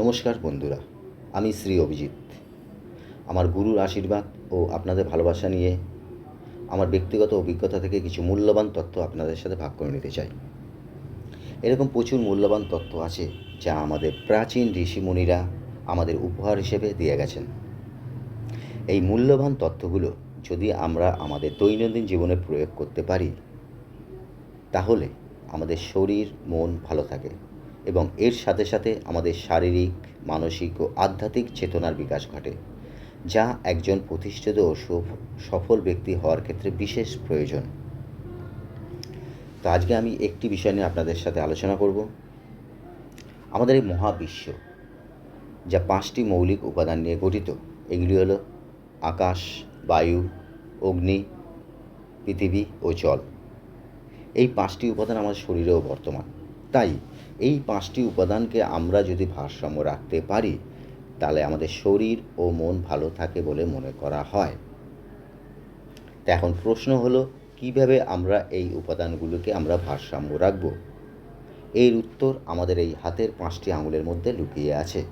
নমস্কার বন্ধুরা, আমি শ্রী অভিজিৎ। আমার গুরুর আশীর্বাদ ও আপনাদের ভালোবাসা নিয়ে আমার ব্যক্তিগত অভিজ্ঞতা থেকে কিছু মূল্যবান তথ্য আপনাদের সাথে ভাগ করে নিতে চাই। এরকম প্রচুর মূল্যবান তথ্য আছে যা আমাদের প্রাচীন ঋষিমুনিরা আমাদের উপহার হিসেবে দিয়ে গেছেন। এই মূল্যবান তথ্যগুলো যদি আমরা আমাদের দৈনন্দিন জীবনে প্রয়োগ করতে পারি, তাহলে আমাদের শরীর, মন ভালো থাকে। এবং এর সাথে সাথে আমাদের শারীরিক, মানসিক ও আধ্যাত্মিক চেতনার বিকাশ ঘটে, যা একজন প্রতিষ্ঠিত ও সফ- সফল ব্যক্তি হওয়ার ক্ষেত্রে বিশেষ প্রয়োজন। তো আজকে আমি একটি বিষয় নিয়ে আপনাদের সাথে আলোচনা করব। আমাদের এই মহাবিশ্ব, যা পাঁচটি মৌলিক উপাদান নিয়ে গঠিত, এগুলি হলো আকাশ, বায়ু, অগ্নি, পৃথিবী ও জল। এই পাঁচটি উপাদান আমাদের শরীরেও বর্তমান। তাই এই পাঁচটি উপাদানকে আমরা যদি ভারসাম্য রাখতে পারি, তাহলে আমাদের শরীর ও মন ভালো থাকে বলে মনে করা হয়। তা এখন প্রশ্ন হলো, কীভাবে আমরা এই উপাদানগুলোকে আমরা ভারসাম্য রাখব? এর উত্তর আমাদের এই হাতের পাঁচটি আঙুলের মধ্যে লুকিয়ে আছে।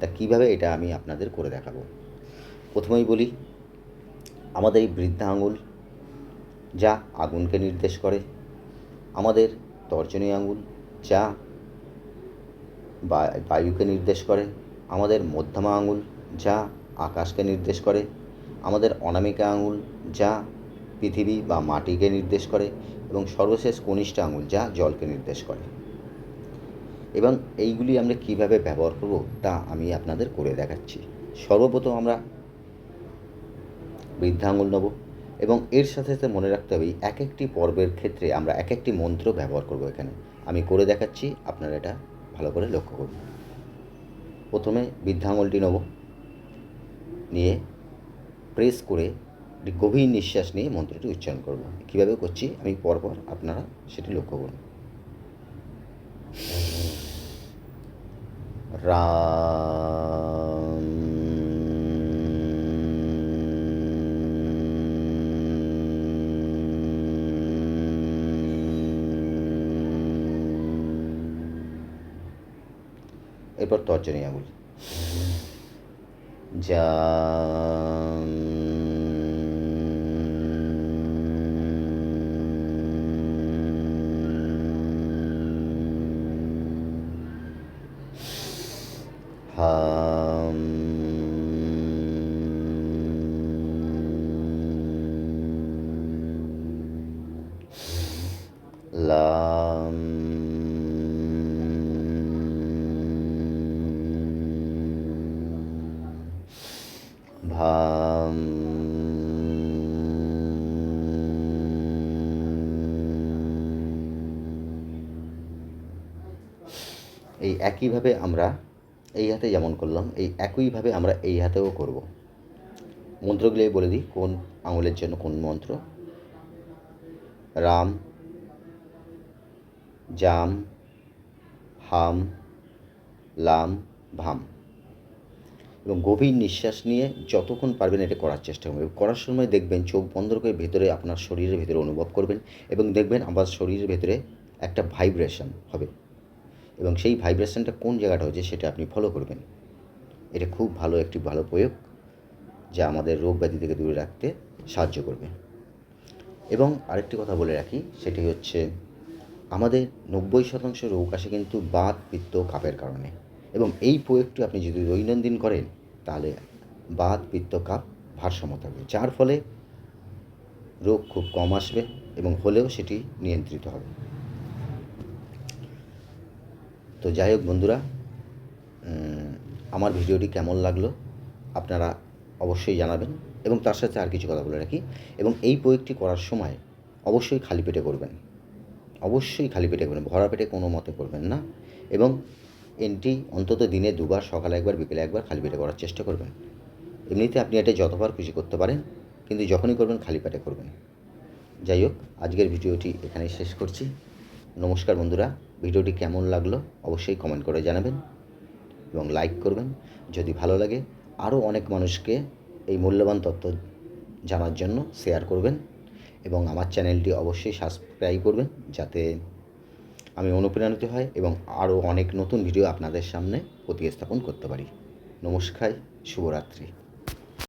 তা কীভাবে এটা আমি আপনাদের করে দেখাবো? প্রথমেই বলি, আমাদের এই বৃদ্ধা আঙুল যা আগুনকে নির্দেশ করে, আমাদের তর্জনী আঙুল যা বায়ুকে নির্দেশ করে। আমাদের মধ্যমা আঙুল, যা, আকাশকে নির্দেশ করে। আমাদের অনামিকা আঙুল, যা, পৃথিবী বা মাটিকে নির্দেশ করে। এবং সর্বশেষ কনিষ্ঠ আঙুল, যা, জলকে নির্দেশ করে। এবং এইগুলি আমরা কীভাবে ব্যবহার করব, তা আমি আপনাদের করে দেখাচ্ছি। সর্বপ্রথম আমরা বৃদ্ধাঙ্গুল নেব। এবং এর সাথে সাথে মনে রাখতে হবে এক একটি পর্বের ক্ষেত্রে আমরা এক একটি মন্ত্র ব্যবহার করব এখানে। আমি করে দেখাচ্ছি, আপনারা এটা ভালো করে লক্ষ্য করুন। প্রথমে বৃদ্ধাঙ্গুলটি নেব, নিয়ে প্রেস করে একটি গভীর নিঃশ্বাস নিয়ে মন্ত্রটি উচ্চারণ করব। কীভাবে করছি? আমি পরপর আপনারা সেটি লক্ষ্য করুন। রাম এরপর তর্জনী আঙুল যা হাম লাম ভাম। এই একইভাবে আমরা এই হাতে যেমন করলাম, এই একইভাবে আমরা এই হাতেও করব। মন্ত্রগুলি বলে দিই, কোন আঙুলের জন্য কোন মন্ত্র। রাম, জাম, হাম, লাম, ভাম। এবং গভীর নিঃশ্বাস নিয়ে যতক্ষণ পারবেন এটা করার চেষ্টা করবেন। করার সময় দেখবেন চোখ বন্ধ করে ভেতরে আপনার শরীরের ভেতরে অনুভব করবেন এবং দেখবেন আমার শরীরের ভেতরে একটা ভাইব্রেশন হবে। এবং সেই ভাইব্রেশনটা কোন জায়গাটা হচ্ছে সেটা আপনি ফলো করবেন। এটা খুব ভালো একটি ভালো প্রয়োগ যা আমাদের রোগ ব্যাধি থেকে দূরে রাখতে সাহায্য করবে। এবং আরেকটি কথা বলে রাখি, সেটি হচ্ছে আমাদের নব্বই শতাংশ রোগ আসে কিন্তু বাত, পিত্ত, কাপের কারণে। এবং এই প্রয়োগটি আপনি যদি দৈনন্দিন করেন, তাহলে বাত, পিত্ত, কাপ ভারসাম্য থাকবে। যার ফলে রোগ খুব কম আসবে এবং হলেও সেটি নিয়ন্ত্রিত হবে। তো যাই হোক বন্ধুরা আমার ভিডিওটি কেমন লাগল আপনারা অবশ্যই জানাবেন এবং তার সাথে আর কিছু কথা বলে রাখি। এবং এই প্রয়োগটি করার সময় অবশ্যই খালি পেটে করবেন। অবশ্যই খালি পেটে করবেন, ভরা পেটে কোনো মতে করবেন না। এবং এনটি অন্তত দিনে দুবার, সকালে একবার, বিকেলে একবার খালি পেটে করার চেষ্টা করবেন। এমনিতে আপনি এটা যতবার খুশি করতে পারেন, কিন্তু যখনই করবেন খালি পেটে করবেন। যাই হোক, আজকের ভিডিওটি এখানেই শেষ করছি। নমস্কার বন্ধুরা, ভিডিওটি কেমন লাগল অবশ্যই কমেন্ট করে জানাবেন এবং লাইক করবেন। যদি ভালো লাগে, আরও অনেক মানুষকে এই মূল্যবান তথ্য জানার জন্য শেয়ার করবেন এবং আমার চ্যানেলটি অবশ্যই সাবস্ক্রাইব করবেন, যাতে আমি অনুপ্রাণিত হয় এবং আরও অনেক নতুন ভিডিও আপনাদের সামনে প্রতিস্থাপন করতে পারি। নমস্কার, শুভরাত্রি।